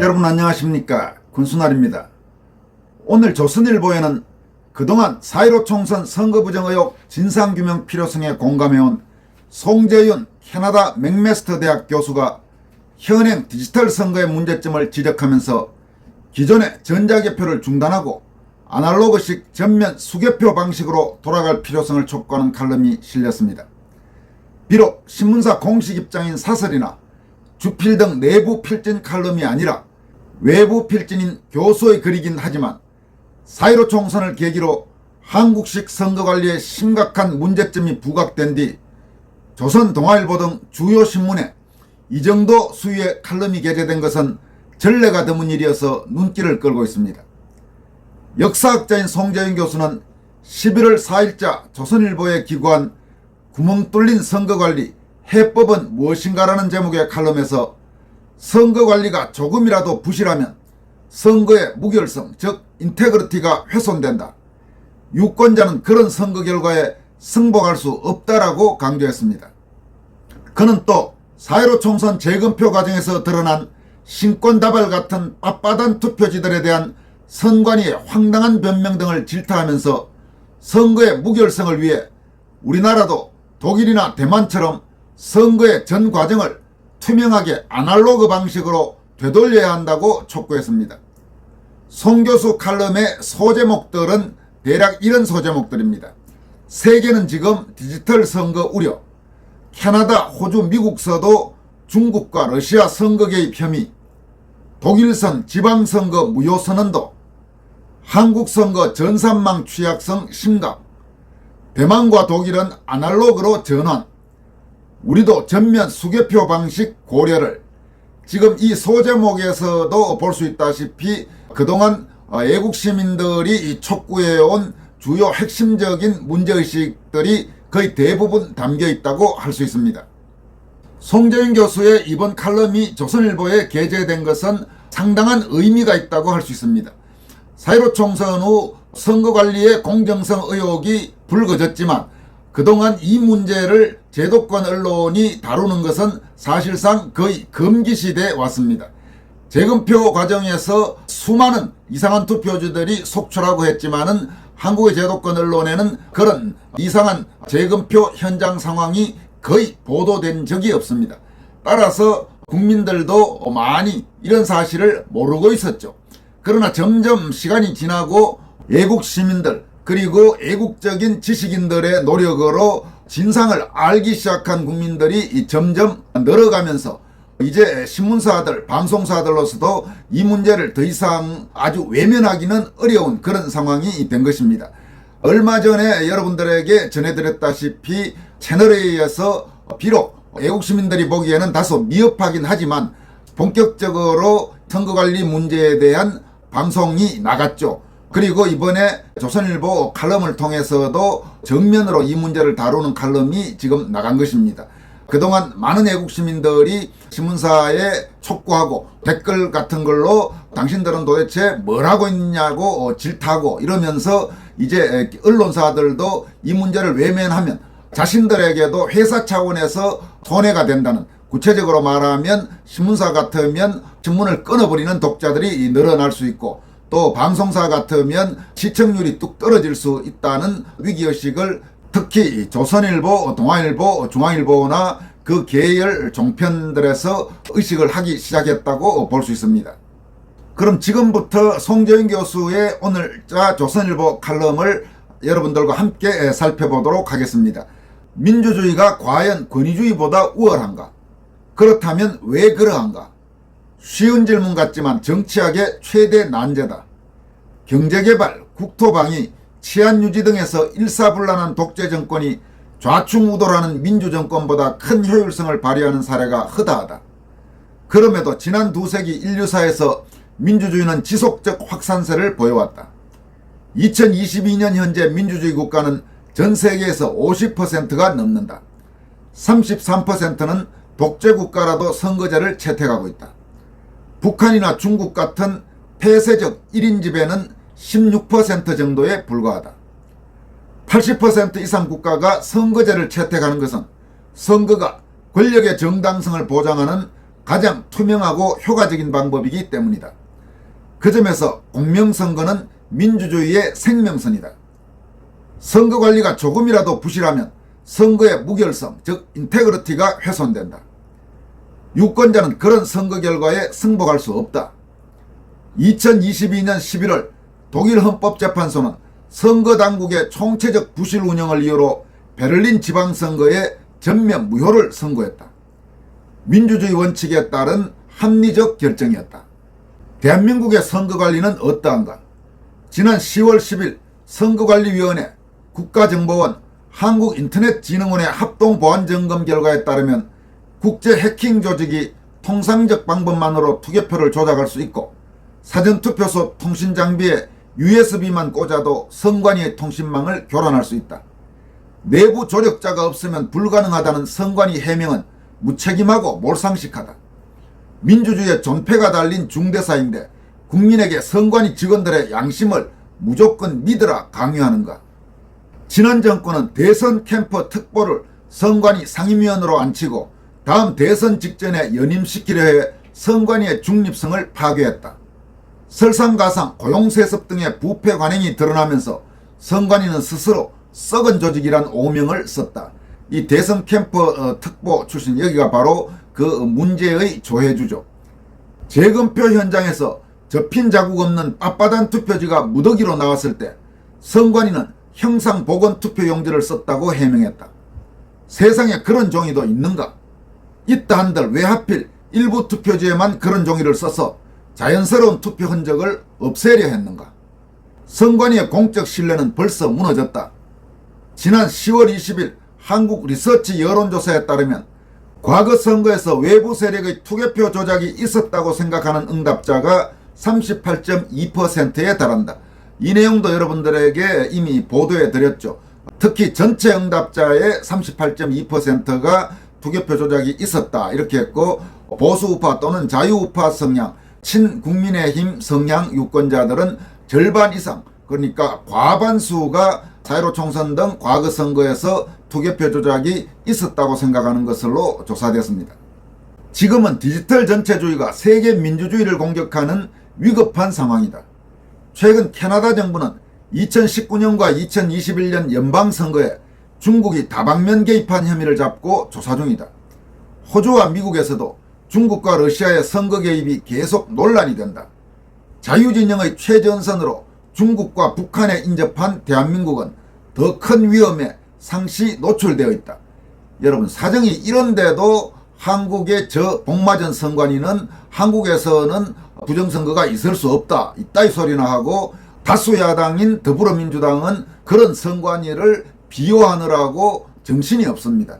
여러분 안녕하십니까 군수날입니다. 오늘 조선일보에는 그동안 4.15 총선 선거 부정 의혹 진상규명 필요성에 공감해온 송재윤 캐나다 맥메스터 대학 교수가 현행 디지털 선거의 문제점을 지적하면서 기존의 전자개표를 중단하고 아날로그식 전면 수개표 방식으로 돌아갈 필요성을 촉구하는 칼럼이 실렸습니다. 비록 신문사 공식 입장인 사설이나 주필 등 내부 필진 칼럼이 아니라 외부 필진인 교수의 글이긴 하지만 4.15 총선을 계기로 한국식 선거관리에 심각한 문제점이 부각된 뒤 조선 동아일보 등 주요 신문에 이 정도 수위의 칼럼이 게재된 것은 전례가 드문 일이어서 눈길을 끌고 있습니다. 역사학자인 송재윤 교수는 11월 4일자 조선일보에 기고한 구멍 뚫린 선거관리 해법은 무엇인가라는 제목의 칼럼에서 선거관리가 조금이라도 부실하면 선거의 무결성 즉 인테그리티가 훼손된다. 유권자는 그런 선거 결과에 승복할 수 없다라고 강조했습니다. 그는 또4.15 총선 재검표 과정에서 드러난 신권다발 같은 빳빳한 투표지들에 대한 선관위의 황당한 변명 등을 질타하면서 선거의 무결성을 위해 우리나라도 독일이나 대만처럼 선거의 전 과정을 투명하게 아날로그 방식으로 되돌려야 한다고 촉구했습니다. 송 교수 칼럼의 소제목들은 대략 이런 소제목들입니다. 세계는 지금 디지털 선거 우려, 캐나다, 호주, 미국서도 중국과 러시아 선거 개입 혐의, 독일선 지방선거 무효 선언도, 한국 선거 전산망 취약성 심각, 대만과 독일은 아날로그로 전환, 우리도 전면 수개표 방식 고려를 지금 이 소제목에서도 볼 수 있다시피 그동안 어, 애국 시민들이 촉구해온 주요 핵심적인 문제의식들이 거의 대부분 담겨 있다고 할 수 있습니다. 송재윤 교수의 이번 칼럼이 조선일보에 게재된 것은 상당한 의미가 있다고 할 수 있습니다. 4.15 총선 후 선거관리의 공정성 의혹이 불거졌지만 그동안 이 문제를 제도권 언론이 다루는 것은 사실상 거의 금기시돼 왔습니다. 재검표 과정에서 수많은 이상한 투표주들이 속출하고 했지만은 한국의 제도권 언론에는 그런 이상한 재검표 현장 상황이 거의 보도된 적이 없습니다. 따라서 국민들도 많이 이런 사실을 모르고 있었죠. 그러나 점점 시간이 지나고 애국 시민들 그리고 애국적인 지식인들의 노력으로 진상을 알기 시작한 국민들이 점점 늘어가면서 이제 신문사들, 방송사들로서도 이 문제를 더 이상 아주 외면하기는 어려운 그런 상황이 된 것입니다. 얼마 전에 여러분들에게 전해드렸다시피 채널A에서 비록 애국 시민들이 보기에는 다소 미흡하긴 하지만 본격적으로 선거관리 문제에 대한 방송이 나갔죠. 그리고 이번에 조선일보 칼럼을 통해서도 정면으로 이 문제를 다루는 칼럼이 지금 나간 것입니다. 그동안 많은 애국 시민들이 신문사에 촉구하고 댓글 같은 걸로 당신들은 도대체 뭘 하고 있냐고 질타하고 이러면서 이제 언론사들도 이 문제를 외면하면 자신들에게도 회사 차원에서 손해가 된다는 구체적으로 말하면 신문사 같으면 신문을 끊어버리는 독자들이 늘어날 수 있고 또 방송사 같으면 시청률이 뚝 떨어질 수 있다는 위기의식을 특히 조선일보, 동아일보, 중앙일보나 그 계열 종편들에서 의식을 하기 시작했다고 볼 수 있습니다. 그럼 지금부터 송재윤 교수의 오늘자 조선일보 칼럼을 여러분들과 함께 살펴보도록 하겠습니다. 민주주의가 과연 권위주의보다 우월한가? 그렇다면 왜 그러한가? 쉬운 질문 같지만 정치학의 최대 난제다. 경제개발, 국토방위, 치안유지 등에서 일사불란한 독재 정권이 좌충우돌하는 민주정권보다 큰 효율성을 발휘하는 사례가 허다하다. 그럼에도 지난 두 세기 인류사에서 민주주의는 지속적 확산세를 보여왔다. 2022년 현재 민주주의 국가는 전 세계에서 50%가 넘는다. 33%는 독재 국가라도 선거제를 채택하고 있다. 북한이나 중국 같은 폐쇄적 1인 지배는 16% 정도에 불과하다. 80% 이상 국가가 선거제를 채택하는 것은 선거가 권력의 정당성을 보장하는 가장 투명하고 효과적인 방법이기 때문이다. 그 점에서 공명선거는 민주주의의 생명선이다. 선거 관리가 조금이라도 부실하면 선거의 무결성, 즉 인테그리티가 훼손된다. 유권자는 그런 선거 결과에 승복할 수 없다. 2022년 11월 독일 헌법재판소는 선거 당국의 총체적 부실 운영을 이유로 베를린 지방선거에 전면 무효를 선고했다. 민주주의 원칙에 따른 합리적 결정이었다. 대한민국의 선거관리는 어떠한가? 지난 10월 10일 선거관리위원회 국가정보원 한국인터넷진흥원의 합동보안점검 결과에 따르면 국제 해킹 조직이 통상적 방법만으로 투개표를 조작할 수 있고 사전투표소 통신장비에 USB만 꽂아도 선관위의 통신망을 교란할 수 있다. 내부 조력자가 없으면 불가능하다는 선관위 해명은 무책임하고 몰상식하다. 민주주의의 존폐가 달린 중대사인데 국민에게 선관위 직원들의 양심을 무조건 믿으라 강요하는가. 지난 정권은 대선 캠프 특보를 선관위 상임위원으로 앉히고 다음 대선 직전에 연임시키려 해 선관위의 중립성을 파괴했다. 설상가상 고용세습 등의 부패 관행이 드러나면서 선관위는 스스로 썩은 조직이란 오명을 썼다. 이 대선 캠프 어, 특보 출신 여기가 바로 그 문제의 조회주죠. 재검표 현장에서 접힌 자국 없는 빳빳한 투표지가 무더기로 나왔을 때 선관위는 형상보건 투표용지를 썼다고 해명했다. 세상에 그런 종이도 있는가? 있다 한들 왜 하필 일부 투표지에만 그런 종이를 써서 자연스러운 투표 흔적을 없애려 했는가? 선관위의 공적 신뢰는 벌써 무너졌다. 지난 10월 20일 한국 리서치 여론조사에 따르면 과거 선거에서 외부 세력의 투개표 조작이 있었다고 생각하는 응답자가 38.2%에 달한다. 이 내용도 여러분들에게 이미 보도해 드렸죠. 특히 전체 응답자의 38.2%가 투개표 조작이 있었다 이렇게 했고 보수우파 또는 자유우파 성향 친국민의힘 성향 유권자들은 절반 이상 그러니까 과반수가 사회로 총선 등 과거 선거에서 투개표 조작이 있었다고 생각하는 것으로 조사됐습니다. 지금은 디지털 전체주의가 세계 민주주의를 공격하는 위급한 상황이다. 최근 캐나다 정부는 2019년과 2021년 연방선거에 중국이 다방면 개입한 혐의를 잡고 조사 중이다. 호주와 미국에서도 중국과 러시아의 선거 개입이 계속 논란이 된다. 자유진영의 최전선으로 중국과 북한에 인접한 대한민국은 더 큰 위험에 상시 노출되어 있다. 여러분 사정이 이런데도 한국의 저 복마전 선관위는 한국에서는 부정선거가 있을 수 없다. 이따위 소리나 하고 다수 야당인 더불어민주당은 그런 선관위를 비호하느라고 정신이 없습니다.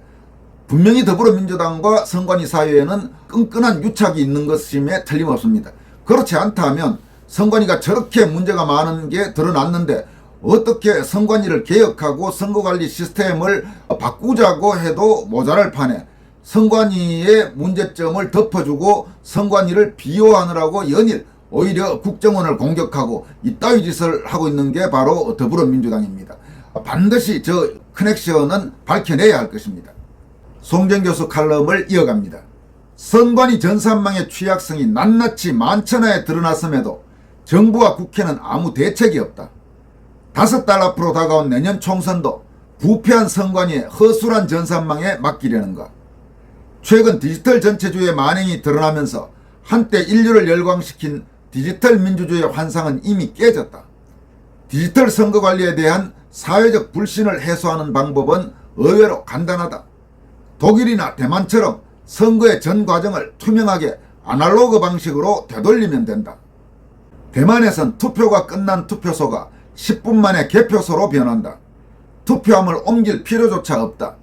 분명히 더불어민주당과 선관위 사이에는 끈끈한 유착이 있는 것임에 틀림없습니다. 그렇지 않다면 선관위가 저렇게 문제가 많은 게 드러났는데 어떻게 선관위를 개혁하고 선거관리 시스템을 바꾸자고 해도 모자랄 판에 선관위의 문제점을 덮어주고 선관위를 비호하느라고 연일 오히려 국정원을 공격하고 이따위 짓을 하고 있는 게 바로 더불어민주당입니다. 반드시 저 커넥션은 밝혀내야 할 것입니다. 송정 교수 칼럼을 이어갑니다. 선관위 전산망의 취약성이 낱낱이 만천하에 드러났음에도 정부와 국회는 아무 대책이 없다. 다섯 달 앞으로 다가온 내년 총선도 부패한 선관위의 허술한 전산망에 맡기려는가. 최근 디지털 전체주의 만행이 드러나면서 한때 인류를 열광시킨 디지털 민주주의의 환상은 이미 깨졌다. 디지털 선거 관리에 대한 사회적 불신을 해소하는 방법은 의외로 간단하다. 독일이나 대만처럼 선거의 전 과정을 투명하게 아날로그 방식으로 되돌리면 된다. 대만에선 투표가 끝난 투표소가 10분 만에 개표소로 변한다. 투표함을 옮길 필요조차 없다.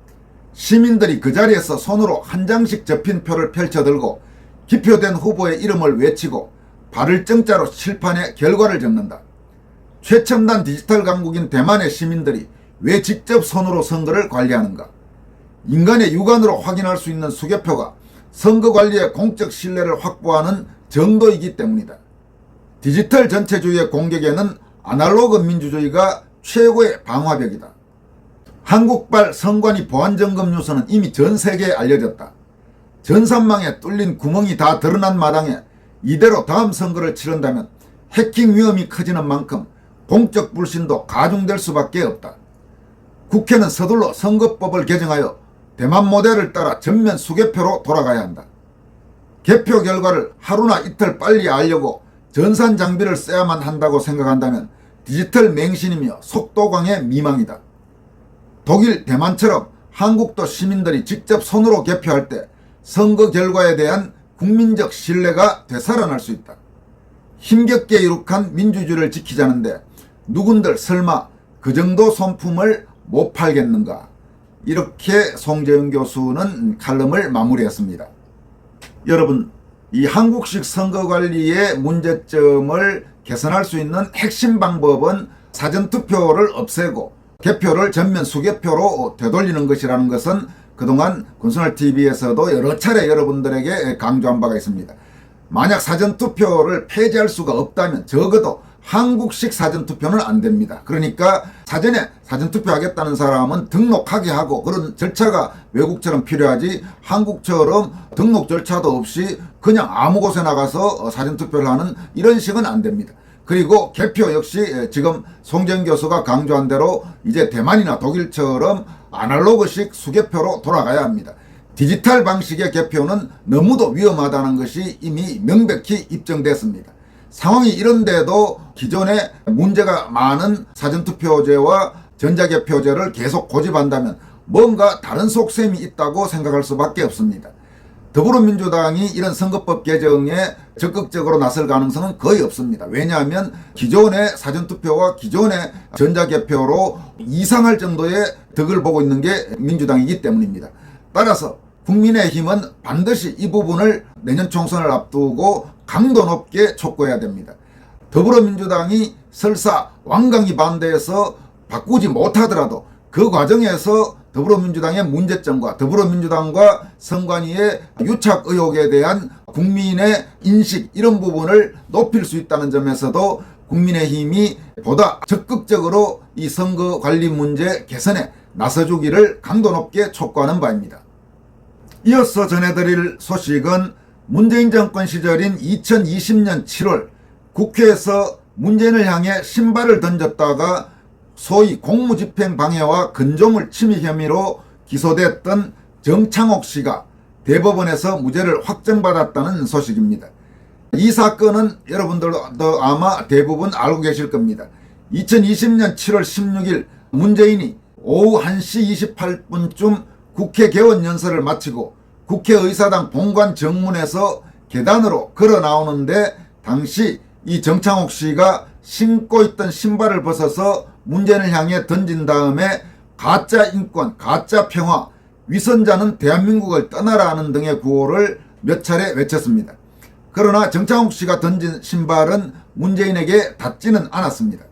시민들이 그 자리에서 손으로 한 장씩 접힌 표를 펼쳐들고 기표된 후보의 이름을 외치고 발을 정자로 칠판에 결과를 적는다. 최첨단 디지털 강국인 대만의 시민들이 왜 직접 손으로 선거를 관리하는가? 인간의 육안으로 확인할 수 있는 수개표가 선거 관리의 공적 신뢰를 확보하는 정도이기 때문이다. 디지털 전체주의의 공격에는 아날로그 민주주의가 최고의 방화벽이다. 한국발 선관위 보안점검 뉴스는 이미 전 세계에 알려졌다. 전산망에 뚫린 구멍이 다 드러난 마당에 이대로 다음 선거를 치른다면 해킹 위험이 커지는 만큼 공적 불신도 가중될 수밖에 없다. 국회는 서둘러 선거법을 개정하여 대만 모델을 따라 전면 수개표로 돌아가야 한다. 개표 결과를 하루나 이틀 빨리 알려고 전산 장비를 써야만 한다고 생각한다면 디지털 맹신이며 속도광의 미망이다. 독일, 대만처럼 한국도 시민들이 직접 손으로 개표할 때 선거 결과에 대한 국민적 신뢰가 되살아날 수 있다. 힘겹게 이룩한 민주주의를 지키자는데 누군들 설마 그 정도 손품을 못 팔겠는가? 이렇게 송재영 교수는 칼럼을 마무리했습니다. 여러분, 이 한국식 선거 관리의 문제점을 개선할 수 있는 핵심 방법은 사전투표를 없애고 개표를 전면 수개표로 되돌리는 것이라는 것은 그동안 군수날 TV에서도 여러 차례 여러분들에게 강조한 바가 있습니다. 만약 사전투표를 폐지할 수가 없다면 적어도 한국식 사전투표는 안 됩니다. 그러니까 사전에 사전투표 하겠다는 사람은 등록하게 하고 그런 절차가 외국처럼 필요하지 한국처럼 등록 절차도 없이 그냥 아무 곳에 나가서 사전투표를 하는 이런 식은 안 됩니다. 그리고 개표 역시 지금 송정 교수가 강조한 대로 이제 대만이나 독일처럼 아날로그식 수개표로 돌아가야 합니다. 디지털 방식의 개표는 너무도 위험하다는 것이 이미 명백히 입증됐습니다. 상황이 이런데도 기존에 문제가 많은 사전투표제와 전자개표제를 계속 고집한다면 뭔가 다른 속셈이 있다고 생각할 수밖에 없습니다. 더불어민주당이 이런 선거법 개정에 적극적으로 나설 가능성은 거의 없습니다. 왜냐하면 기존의 사전투표와 기존의 전자개표로 이상할 정도의 덕을 보고 있는 게 민주당이기 때문입니다. 따라서 국민의힘은 반드시 이 부분을 내년 총선을 앞두고 강도 높게 촉구해야 됩니다. 더불어민주당이 설사 완강히 반대해서 바꾸지 못하더라도 그 과정에서 더불어민주당의 문제점과 더불어민주당과 선관위의 유착 의혹에 대한 국민의 인식 이런 부분을 높일 수 있다는 점에서도 국민의힘이 보다 적극적으로 이 선거 관리 문제 개선에 나서주기를 강도 높게 촉구하는 바입니다. 이어서 전해드릴 소식은 문재인 정권 시절인 2020년 7월 국회에서 문재인을 향해 신발을 던졌다가 소위 공무집행 방해와 근종을 침입 혐의로 기소됐던 정창옥 씨가 대법원에서 무죄를 확정받았다는 소식입니다. 이 사건은 여러분들도 아마 대부분 알고 계실 겁니다. 2020년 7월 16일 문재인이 오후 1시 28분쯤 국회 개원 연설을 마치고 국회의사당 본관 정문에서 계단으로 걸어 나오는데 당시 이 정창옥 씨가 신고 있던 신발을 벗어서 문재인을 향해 던진 다음에 가짜 인권, 가짜 평화, 위선자는 대한민국을 떠나라는 등의 구호를 몇 차례 외쳤습니다. 그러나 정창욱 씨가 던진 신발은 문재인에게 닿지는 않았습니다.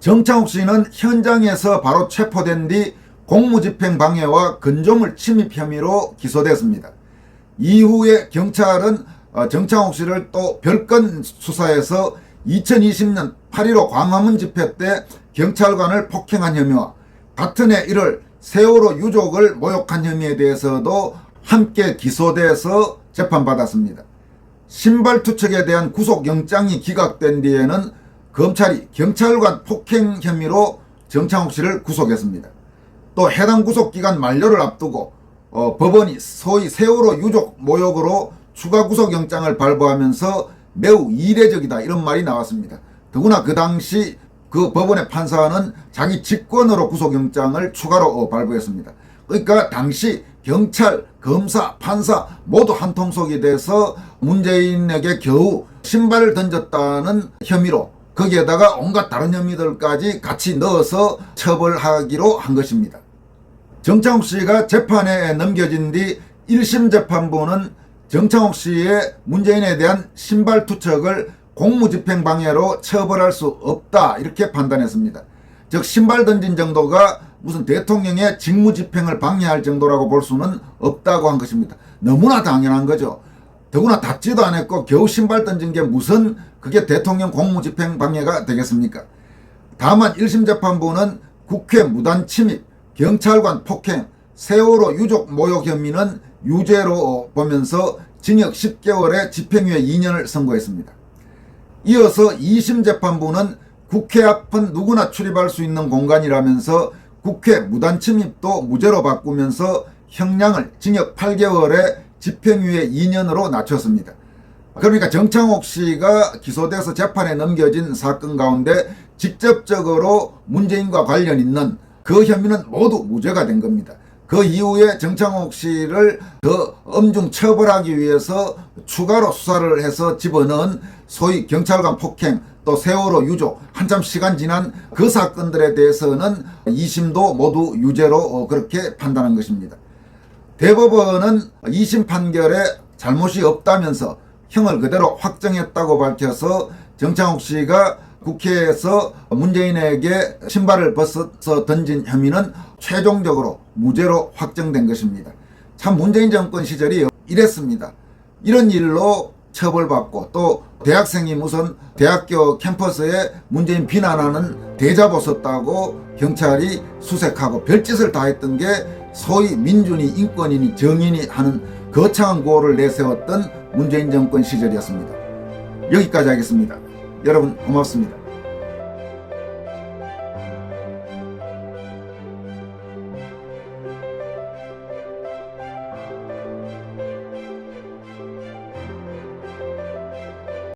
정창욱 씨는 현장에서 바로 체포된 뒤 공무집행 방해와 근종을 침입 혐의로 기소됐습니다. 이후에 경찰은 어, 정창욱 씨를 또 별건 수사해서 2020년 8.15 광화문 집회 때 경찰관을 폭행한 혐의와 같은 해 1월 세월호 유족을 모욕한 혐의에 대해서도 함께 기소돼서 재판받았습니다. 신발 투척에 대한 구속영장이 기각된 뒤에는 검찰이 경찰관 폭행 혐의로 정창욱 씨를 구속했습니다. 또 해당 구속기간 만료를 앞두고 어, 법원이 소위 세월호 유족 모욕으로 추가 구속영장을 발부하면서 매우 이례적이다 이런 말이 나왔습니다. 더구나 그 당시 그 법원의 판사는 자기 직권으로 구속영장을 추가로 어, 발부했습니다. 그러니까 당시 경찰, 검사, 판사 모두 한통속이 돼서 문재인에게 겨우 신발을 던졌다는 혐의로 거기에다가 온갖 다른 혐의들까지 같이 넣어서 처벌하기로 한 것입니다. 정창욱 씨가 재판에 넘겨진 뒤 1심 재판부는 정창욱 씨의 문재인에 대한 신발 투척을 공무집행 방해로 처벌할 수 없다 이렇게 판단했습니다. 즉 신발 던진 정도가 무슨 대통령의 직무집행을 방해할 정도라고 볼 수는 없다고 한 것입니다. 너무나 당연한 거죠. 더구나 닿지도 않았고 겨우 신발 던진 게 무슨 그게 대통령 공무집행 방해가 되겠습니까? 다만 1심 재판부는 국회 무단 침입, 경찰관 폭행, 세월호 유족 모욕 혐의는 유죄로 보면서 징역 10개월에 집행유예 2년을 선고했습니다. 이어서 2심 재판부는 국회 앞은 누구나 출입할 수 있는 공간이라면서 국회 무단 침입도 무죄로 바꾸면서 형량을 징역 8개월에 집행유예 2년으로 낮췄습니다. 그러니까 정창옥 씨가 기소돼서 재판에 넘겨진 사건 가운데 직접적으로 문재인과 관련 있는 그 혐의는 모두 무죄가 된 겁니다. 그 이후에 정창옥 씨를 더 엄중 처벌하기 위해서 추가로 수사를 해서 집어넣은 소위 경찰관 폭행 또 세월호 유족 한참 시간 지난 그 사건들에 대해서는 2심도 모두 유죄로 어, 그렇게 판단한 것입니다. 대법원은 2심 판결에 잘못이 없다면서 형을 그대로 확정했다고 밝혀서 정창욱 씨가 국회에서 문재인에게 신발을 벗어서 던진 혐의는 최종적으로 무죄로 확정된 것입니다. 참 문재인 정권 시절이 이랬습니다. 이런 일로 처벌받고 또 대학생이 무슨 대학교 캠퍼스에 문재인 비난하는 대자보 썼다고 경찰이 수색하고 별짓을 다 했던 게 소위 민준이 인권이니 정인이 하는 거창한 구호를 내세웠던 문재인 정권 시절이었습니다. 여기까지 하겠습니다. 여러분 고맙습니다.